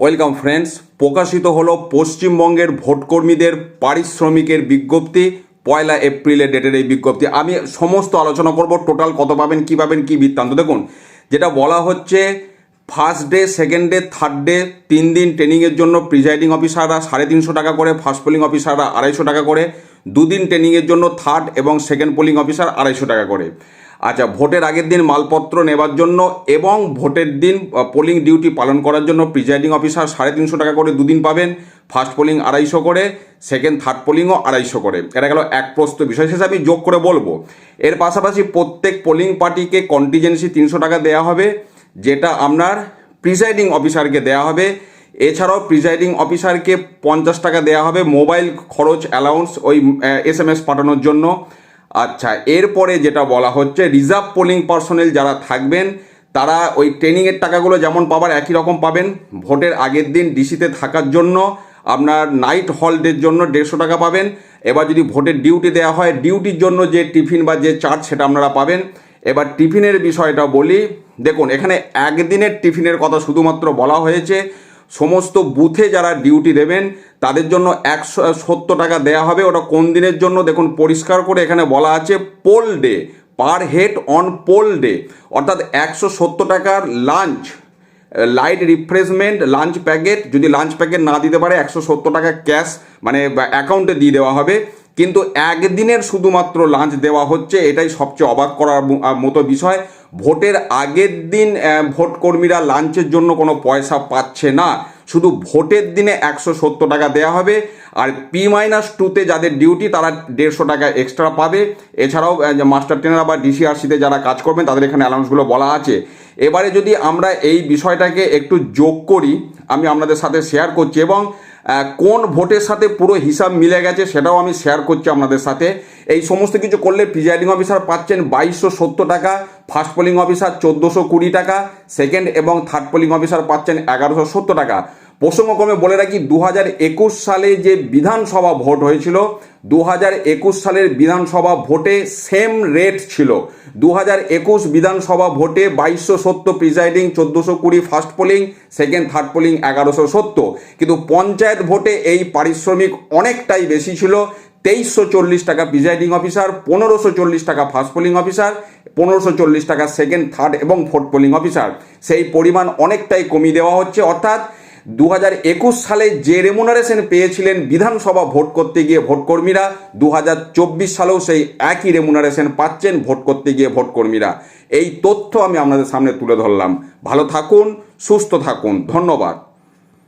Welcome friends প্রকাশিত হলো পশ্চিমবঙ্গের ভোটকর্মীদের পারিশ্রমিকের বিজ্ঞপ্তি। পয়লা এপ্রিলের ডেটের এই বিজ্ঞপ্তি। আমি সমস্ত আলোচনা করব। টোটাল কত পাবেন, কী পাবেন, কী বৃত্তান্ত। দেখুন, যেটা বলা হচ্ছে first day second day third day তিন দিন ট্রেনিংয়ের জন্য প্রিজাইডিং অফিসাররা সাড়ে তিনশো টাকা করে ফার্স্ট পোলিং অফিসাররা আড়াইশো টাকা করে, দুদিন ট্রেনিংয়ের জন্য থার্ড এবং সেকেন্ড পোলিং অফিসার আড়াইশো টাকা করে। আচ্ছা ভোটের আগের দিন মালপত্র নেবার জন্য এবং ভোটের দিন পোলিং ডিউটি পালন করার জন্য প্রিজাইডিং অফিসার সাড়ে তিনশো টাকা করে দুদিন পাবেন ফার্স্ট পোলিং আড়াইশো করে সেকেন্ড থার্ড পোলিংও আড়াইশো করে। এটা গেল এক প্রস্ত বিষয়। শেষে আমি যোগ করে বলব। এর পাশাপাশি প্রত্যেক পোলিং পার্টিকে কন্টিজেন্সি তিনশো টাকা দেওয়া হবে, যেটা আপনার প্রিজাইডিং অফিসারকে দেওয়া হবে। এছাড়াও প্রিজাইডিং অফিসারকে পঞ্চাশ টাকা দেওয়া হবে মোবাইল খরচ অ্যালাউন্স ওই এস এম এস পাঠানোর জন্য। আচ্ছা এরপরে যেটা বলা হচ্ছে, রিজার্ভ পোলিং পার্সোনেল যারা থাকবেন, তারা ওই ট্রেনিংয়ের টাকাগুলো যেমন পাবার, একই রকম পাবেন। ভোটের আগের দিন ডিসিতে থাকার জন্য আপনার নাইট হলডের জন্য দেড়শো টাকা পাবেন। এবার যদি ভোটের ডিউটি দেওয়া হয়, ডিউটির জন্য যে টিফিন বা যে চার্জ সেটা আপনারা পাবেন। এবার টিফিনের বিষয়টা বলি, দেখুন, এখানে একদিনের টিফিনের কথা শুধুমাত্র বলা হয়েছে। সমস্ত বুথে যারা ডিউটি দেবেন, তাদের জন্য একশো সত্তর টাকা দেওয়া হবে। ওটা কোন দিনের জন্য? দেখুন, পরিষ্কার করে এখানে বলা আছে poll day per head on poll day অর্থাৎ একশো সত্তর টাকার lunch light refreshment lunch packet যদি লাঞ্চ প্যাকেট না দিতে পারে, একশো সত্তর টাকা ক্যাশ মানে অ্যাকাউন্টে দিয়ে দেওয়া হবে। কিন্তু একদিনের শুধুমাত্র লাঞ্চ দেওয়া হচ্ছে, এটাই সবচেয়ে অবাক করার মতো বিষয়। ভোটের আগের দিন ভোট কর্মীরা লাঞ্চের জন্য কোনো পয়সা পাচ্ছে না। শুধু ভোটের দিনে একশো সত্তর টাকা দেওয়া হবে, আর পি মাইনাস টুতে যাদের ডিউটি, তারা দেড়শো টাকা এক্সট্রা পাবে। এছাড়াও মাস্টার ট্রেনার বা ডিসিআরসিতে যারা কাজ করবেন, তাদের এখানে অ্যালাউন্সগুলো বলা আছে। এবারে যদি আমরা এই বিষয়টাকে একটু যোগ করি, আমি আপনাদের সাথে শেয়ার করছি এবং কোন ভোটের সাথে পুরো হিসাব মিলে গেছে সেটাও আমি শেয়ার করছি আপনাদের সাথে। এই সমস্ত কিছু করলে প্রিজাইডিং অফিসার পাচ্ছেন বাইশশো সত্তর টাকা ফার্স্ট পোলিং অফিসার চোদ্দোশো কুড়ি টাকা সেকেন্ড এবং থার্ড পোলিং অফিসার পাচ্ছেন এগারোশো সত্তর টাকা। প্রসঙ্গক্রমে বলে রাখি দু হাজার একুশ সালে যে বিধানসভা ভোট হয়েছিল দু হাজার একুশ সালের বিধানসভা ভোটে সেম রেট ছিল। দু হাজার একুশ বিধানসভা ভোটে বাইশশো সত্তর প্রিজাইডিং চোদ্দোশো কুড়ি first polling second third polling এগারোশো সত্তর। কিন্তু পঞ্চায়েত ভোটে এই পারিশ্রমিক অনেকটাই বেশি ছিল। তেইশশো চল্লিশ টাকা প্রিজাইডিং অফিসার পনেরোশো চল্লিশ টাকা ফার্স্ট পোলিং অফিসার পনেরোশো চল্লিশ টাকা সেকেন্ড থার্ড এবং ফোর্থ পোলিং অফিসার সেই পরিমাণ অনেকটাই কমিয়ে দেওয়া হচ্ছে। অর্থাৎ দু হাজার একুশ সালে যে রেমুনারেশন পেয়েছিলেন বিধানসভা ভোট করতে গিয়ে ভোটকর্মীরা দু হাজার চব্বিশ সালেও সেই একই রেমুনারেশন পাচ্ছেন ভোট করতে গিয়ে ভোটকর্মীরা। এই তথ্য আমি আপনাদের সামনে তুলে ধরলাম। ভালো থাকুন, সুস্থ থাকুন। ধন্যবাদ।